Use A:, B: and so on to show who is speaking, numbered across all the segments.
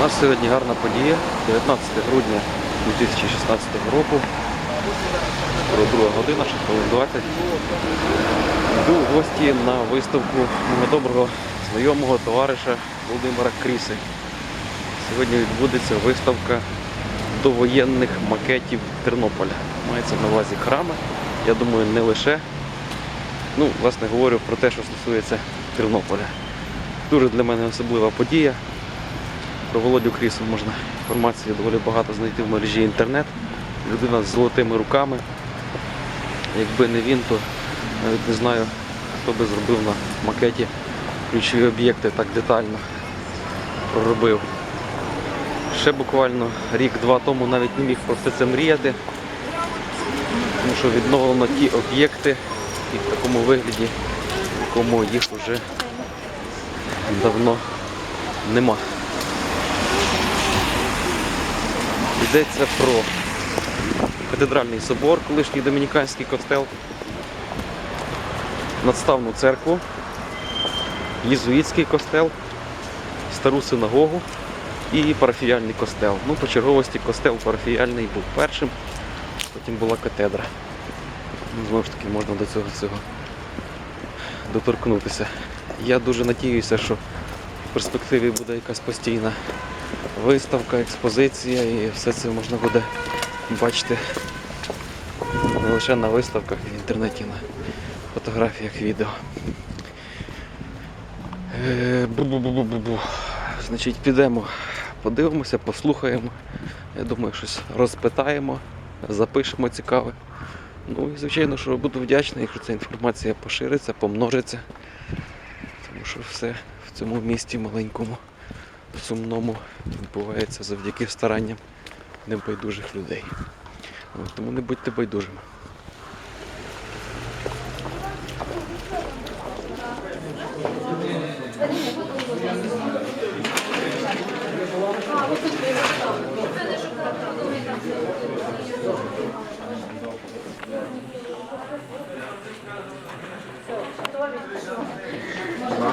A: У нас сьогодні гарна подія, 19 грудня 2016 року. Друга година, 6 хвилин 20. Йду в гості на виставку мого доброго знайомого товариша Володимира Кріси. Сьогодні відбудеться виставка довоєнних макетів Тернополя. Мається на увазі храми. Я думаю, не лише. Ну, власне, говорю про те, що стосується Тернополя. Дуже для мене особлива подія. Про Володю Крісу можна інформації доволі багато знайти в мережі інтернет. Людина з золотими руками. Якби не він, то навіть не знаю, хто би зробив на макеті ключові об'єкти так детально проробив. Ще буквально рік-два тому навіть не міг про все це мріяти, тому що відновлено ті об'єкти і в такому вигляді, в якому їх вже давно нема. Йдеться про катедральний собор, колишній домініканський костел, надставну церкву, єзуїтський костел, стару синагогу і парафіяльний костел. Ну, по черговості костел парафіяльний був першим, потім була катедра. Ну, Знову ж таки, можна до цього цього доторкнутися. Я дуже надіюся, що в перспективі буде якась постійна виставка, експозиція і все це можна буде бачити не лише на виставках в інтернеті, на фотографіях, відео. Е, Бу-бу-бу-бу-бу. Значить, підемо, подивимося, послухаємо. Я думаю, щось розпитаємо, запишемо цікаве. Ну і звичайно, що буду вдячний, якщо ця інформація пошириться, помножиться. Тому що все в цьому місті маленькому, сумному відбувається завдяки старанням небайдужих людей. От, Тому не будьте байдужими.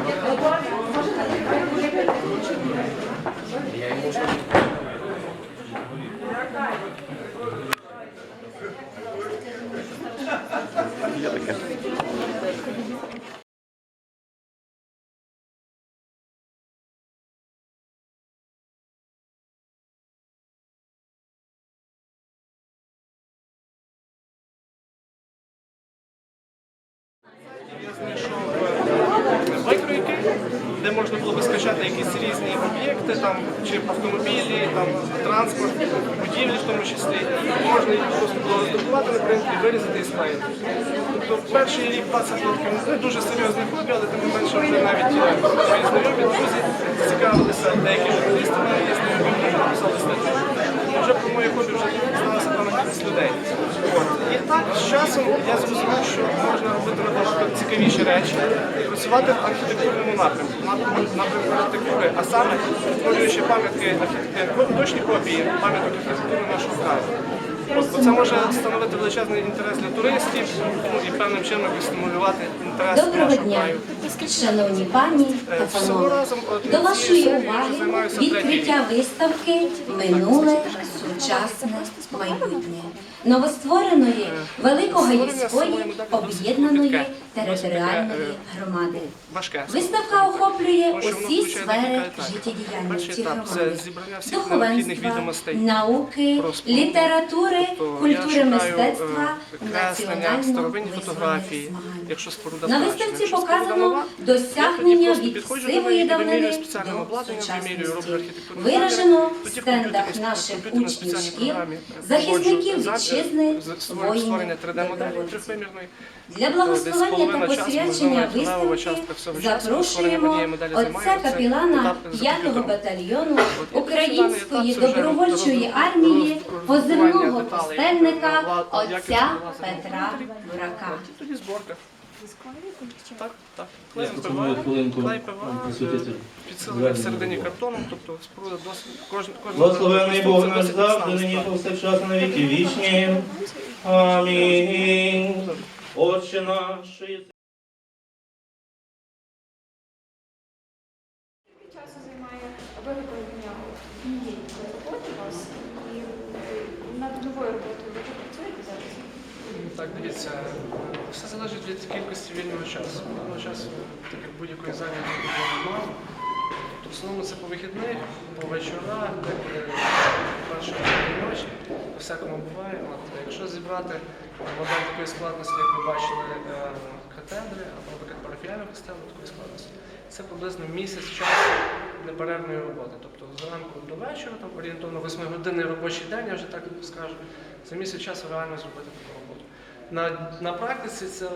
A: Є
B: де можна було би скачати якісь різні об'єкти, там, чи автомобілі, там, транспорт, будівлі в тому числі. І можна їх просто було роздрукувати на принтері, вирізати і склеїти. Тобто перший рік 20 років не дуже серйозне хобі, але тим не менше вже навіть е, мої знайомі, друзі цікавилися, деякі журналісти є знайомі, написали статтю. Вже про моє хобі вже кількість людей. От. І так з часом я зрозумів, що можна робити набагато цікавіші речі, працювати в архітектурному напрямку, напрямку напрямку архітектури, а саме створюючи пам'ятки архітектури, точні копії пам'яток архітектури нашого краю. Бо це може становити величезний інтерес для туристів ну, і певним чином стимулювати інтерес
C: Доброго
B: нашого
C: дня,
B: краю.
C: шановні пані
B: Е,
C: та панове.
B: разом, от,
C: До вашої уваги відкриття виставки Минуле сучасне майбутнє. новоствореної Великогайської об'єднаної територіальної громади. Виставка охоплює усі сфери життєдіяльності громади, духовенства, науки, літератури,
B: Тобто
C: культури мистецтва,
B: е, креслення,
C: визвольних
B: фотографії,
C: змагань.
B: Якщо споруда
C: На виставці показано досягнення від сивої давнини до сучасності. Виражено в стендах наших учнів шкіл, захисників вітчизни, воїнів,
B: 3D-моделі
C: добровольців. Для благословення та посвячення виставки запрошуємо отця капілана
B: етап
C: 5-го батальйону Української добровольчої армії позивного пустельника отця Петра
B: комп'ютері. Так, так. Клей ПВА,
D: присвятити
B: всередині картоном, тобто споруда досить кожен кожен
D: Благословений Бог наш завжди, нині повсякчас на віки вічні. Амінь. Отче наш,
E: часу займає виготовлення однієї роботи у вас і над новою роботою ви працюєте зараз?
B: Так, дивіться, все залежить від кількості вільного часу. Вільного часу, так як будь-якої зайнятості мало. Тобто в основному це по вихідних, по вечорах, деколи першої ночі, по всякому буває. От, якщо зібрати модель такої складності, як ви бачили, е, катедри, або, наприклад, парафіального костелу такої складності, це приблизно місяць часу неперервної роботи. Тобто зранку до вечора, там орієнтовно 8 годинний робочий день, я вже так скажу, за місяць часу реально зробити таку роботу. На, на практиці це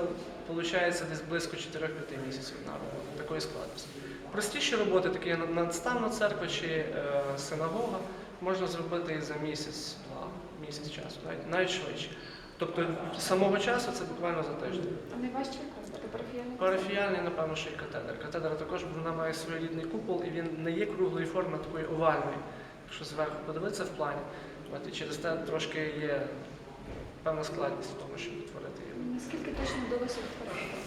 B: виходить десь близько 4-5 місяців на роботу такої складності. Простіші роботи, такі як надставна церква чи е, синагога, можна зробити і за місяць-два, місяць часу, навіть, навіть швидше. Тобто самого часу це буквально за тиждень.
E: А найважче яка робота?
B: Парафіяльний, напевно, ще й катедра. Катедра також вона має своєрідний купол, і він не є круглої форми, а такої овальної. Якщо зверху подивитися в плані, от, і через те трошки є певна складність в тому, щоб відтворити її.
E: Наскільки точно вдалося відтворити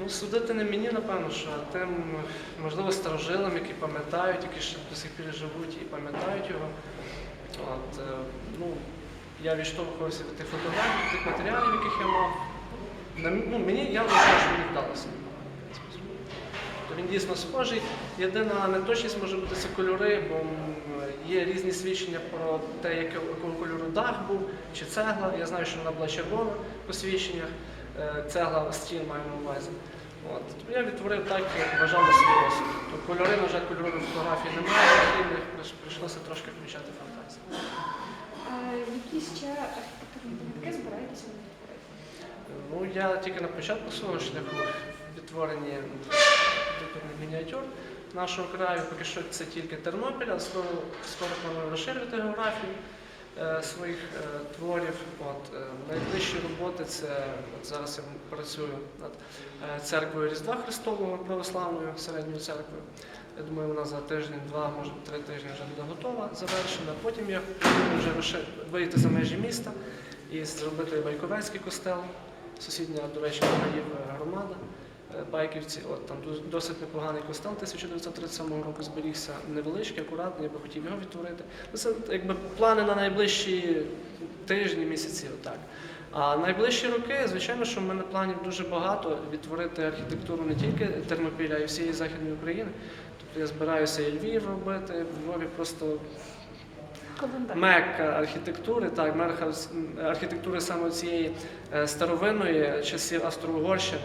B: Ну, судити не мені, напевно, що тим, можливо, старожилам, які пам'ятають, які ще до сих пір живуть і пам'ятають його. От, е, ну, я відштовхувався від тих фотографій, від тих матеріалів, яких я мав. На ну, мені я вважаю, що мені вдалося. Дійсно схожий. Єдина неточність може бути це кольори, бо є різні свідчення про те, якого кольору дах був чи цегла. Я знаю, що вона була червона по свідченнях, е, цегла стін маю на увазі. От. Я відтворив так, як вважав на свій розсуд. Тобто кольори, на жаль, кольорових фотографій немає, прийш- прийшлося трошки включати фантазію.
E: Які ще архітектурні збираєтеся?
B: Ну, я тільки на початку свого шляху архітектурних мініатюр нашого краю. Поки що це тільки Тернопіль, а скоро, скоро планую розширити географію е, своїх е, творів. От, е, найближчі роботи це от зараз я працюю над е, церквою Різдва Христового православною середньою церквою. Я думаю, вона за тиждень-два, може три тижні вже буде готова, завершена. Потім я планую вже вийти за межі міста і зробити Байковецький костел, сусідня, до речі, Гаїв громада. Байківці, от там досить непоганий костел 1937 року зберігся, невеличкий, акуратний, я би хотів його відтворити. Ну, Це якби плани на найближчі тижні, місяці, отак. А найближчі роки, звичайно, що в мене планів дуже багато відтворити архітектуру не тільки Тернопіля, а й всієї Західної України. Тобто я збираюся і Львів робити, в Львові просто мекка архітектури, так, архітектури саме цієї е, старовинної часів Австро-Угорщини.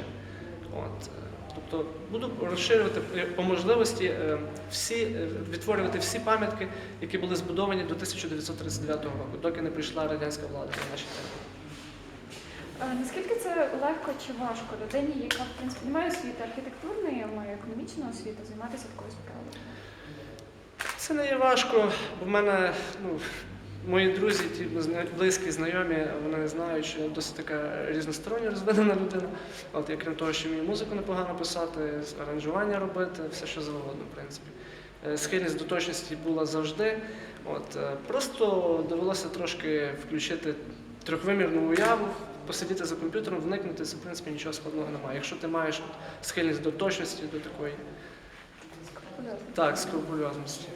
B: От. е, Тобто буду розширювати е, по можливості е, всі, е, відтворювати всі пам'ятки, які були збудовані до 1939 року, доки не прийшла радянська влада на наші терени.
E: Наскільки це легко чи важко людині, яка в принципі не має освіти архітектурної, а має економічну освіту, займатися такою справою?
B: Це не є важко, бо в мене ну, мої друзі, ті близькі, знайомі, вони знають, що я досить така різностороння розвинена людина. От я крім того, що вмію музику непогано писати, аранжування робити, все що завгодно, в принципі. Е, Схильність до точності була завжди. От, е, просто довелося трошки включити трьохвимірну уяву, посидіти за комп'ютером, вникнути, це в принципі нічого складного немає. Якщо ти маєш схильність до точності, до такої так, скрупульозності.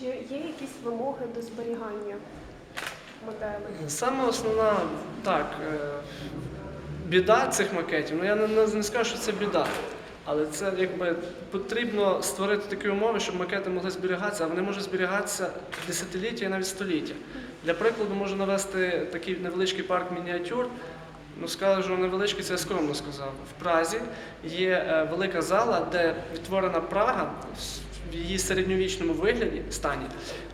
F: Чи є якісь вимоги до зберігання моделей?
B: Саме основна так, е, біда цих макетів, ну я не, не, скажу, що це біда, але це якби потрібно створити такі умови, щоб макети могли зберігатися, а вони можуть зберігатися десятиліття і навіть століття. Для прикладу можу навести такий невеличкий парк мініатюр. Ну, скажу невеличкий, це я скромно сказав. В Празі є е, велика зала, де відтворена Прага в її середньовічному вигляді стані,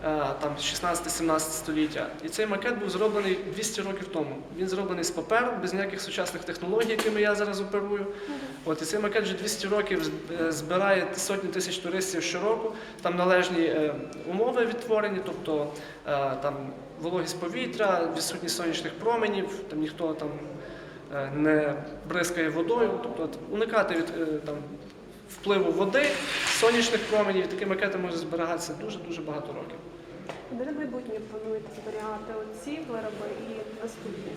B: е, там 16-17 століття. І цей макет був зроблений 200 років тому. Він зроблений з паперу, без ніяких сучасних технологій, якими я зараз оперую. От і цей макет вже 200 років е, збирає сотні тисяч туристів щороку. Там належні е, умови відтворені, тобто там вологість повітря, відсутність сонячних променів, там ніхто там не бризкає водою, тобто уникати від там, впливу води, сонячних променів, такі макети можуть зберігатися дуже-дуже багато років.
F: Де на майбутнє плануєте зберігати оці вироби і наступні?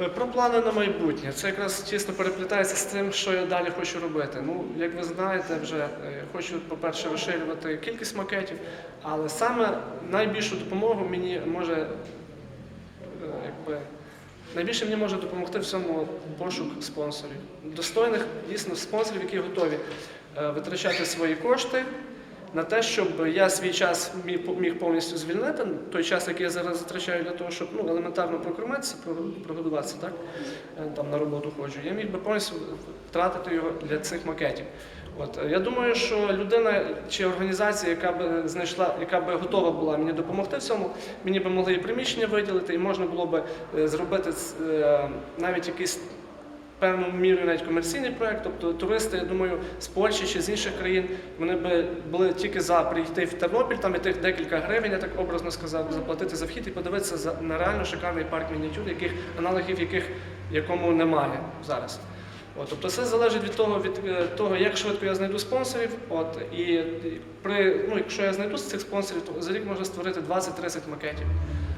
B: Е, Про плани на майбутнє. Це якраз тісно переплітається з тим, що я далі хочу робити. Ну, як ви знаєте, вже е, хочу, по-перше, розширювати кількість макетів, але саме найбільшу допомогу мені може е, якби. Найбільше мені може допомогти в цьому пошук спонсорів. Достойних дійсно спонсорів, які готові витрачати свої кошти на те, щоб я свій час міг, повністю звільнити, той час, який я зараз затрачаю для того, щоб ну, елементарно прокормитися, про- прогодуватися, так? Е, там на роботу ходжу, я міг би повністю втратити його для цих макетів. От е, я думаю, що людина чи організація, яка би знайшла, яка би готова була мені допомогти в цьому, мені би могли і приміщення виділити, і можна було би е, зробити е, навіть якийсь певною мірою навіть комерційний проект. Тобто туристи, я думаю, з Польщі чи з інших країн вони би були тільки за прийти в Тернопіль, там і тих декілька гривень, я так образно сказав, заплатити за вхід і подивитися за на реально шикарний парк мініатюр, яких аналогів яких якому немає зараз. От, тобто все залежить від того, від е, того, як швидко я знайду спонсорів. От, і і при, ну, якщо я знайду цих спонсорів, то за рік можна створити 20-30 макетів.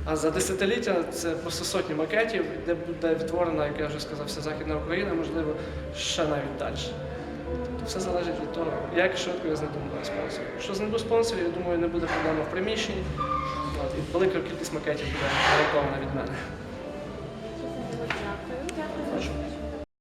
B: А за десятиліття це просто сотні макетів, де буде відтворена, як я вже сказав, вся Західна Україна, можливо, ще навіть далі. Тобто все залежить від того, як швидко я знайду нових спонсорів. Якщо знайду спонсорів, я думаю, не буде проблема в приміщенні. От, і велика кількість макетів буде гарантована від мене.